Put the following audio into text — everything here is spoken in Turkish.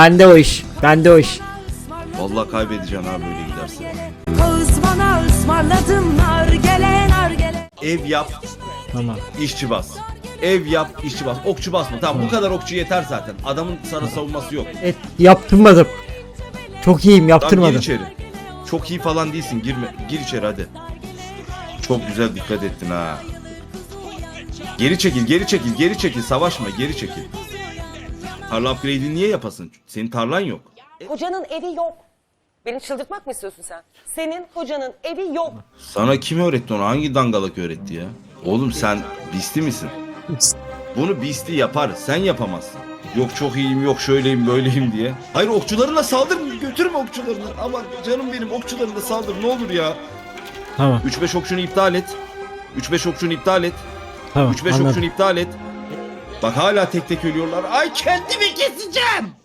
Bende o iş. Bende o iş. Vallahi kaybedeceksin ha böyle giderse. Kız bana ısmarladım nargele nargele Ev yap, Tamam. işçi bas. Ev yap, işçi bas. Okçu basma. Tamam bu kadar okçu yeter zaten. Adamın sana savunması yok. Et yaptırmadım. Çok iyiyim Tamam gir yaptırmadım. içeri. Çok iyi falan değilsin. Girme. Gir içeri hadi. Çok güzel dikkat ettin ha. Geri çekil, geri çekil, geri çekil. Savaşma, geri çekil. Tarla upgrade'i niye yapasın? Senin tarlan yok. Kocanın evi yok. Beni çıldırtmak mı istiyorsun sen? Senin kocanın evi yok. Sana kim öğretti onu? Hangi dangalak öğretti ya? Oğlum sen bisti misin? Bunu bisti yapar. Sen yapamazsın. Yok çok iyiyim, yok şöyleyim, böyleyim diye. Hayır okçularına saldır. Götürme okçularını. Aman canım benim okçularına saldır ne olur ya. Tamam. 3-5 okçunu iptal et. 3-5 okçunu iptal et. Tamam. 3-5 anladım. okçunu iptal et. Bak hala tek tek ölüyorlar. Ay kendimi keseceğim.